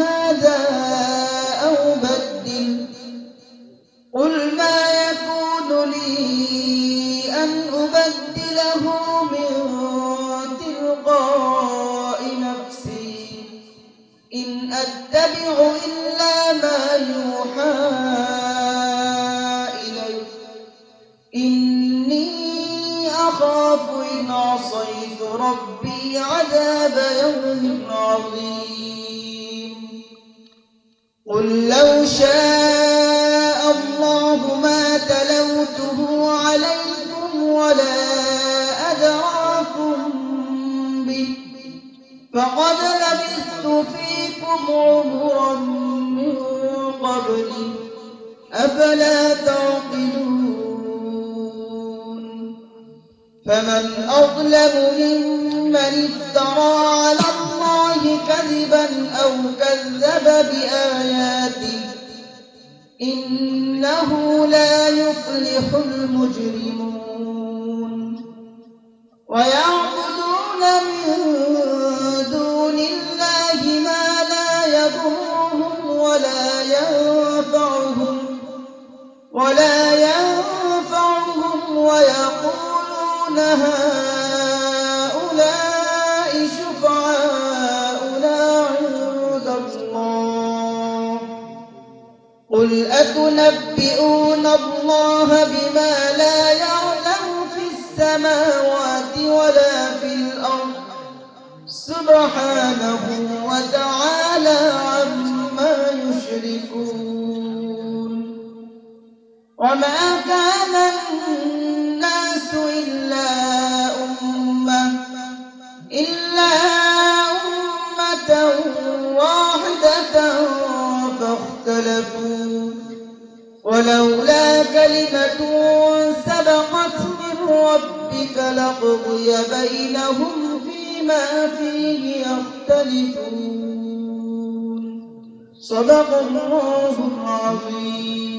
هذا أو بدل قل ما يكون لي أن أبدله من تلقاء نفسي. إن أتبع إلا ما يوحى إني أخاف إن عصيت ربي عذاب يوم عظيم. قل لو شاء الله ما تلوته عليكم ولا أدراكم به فقد لبثت فيكم عمرا من قبلي أفلا تعقلون؟ فمن أظلم ممن افترى على الله كذبا أو كذب بآياته إنه لا يفلح المجرمون ويعبدون من دون الله ما لا يضرهم ولا ينفعهم ولا ينفعهم ويقولون هؤلاء قل أتنبئون الله بما لا يعلم في السماوات ولا في الأرض سبحانه وتعالى عما يشركون وما كان الناس فاختلفوا ولولا كلمة سبقت من ربك لقضي بينهم فيما فيه يختلفون صدق الله العظيم.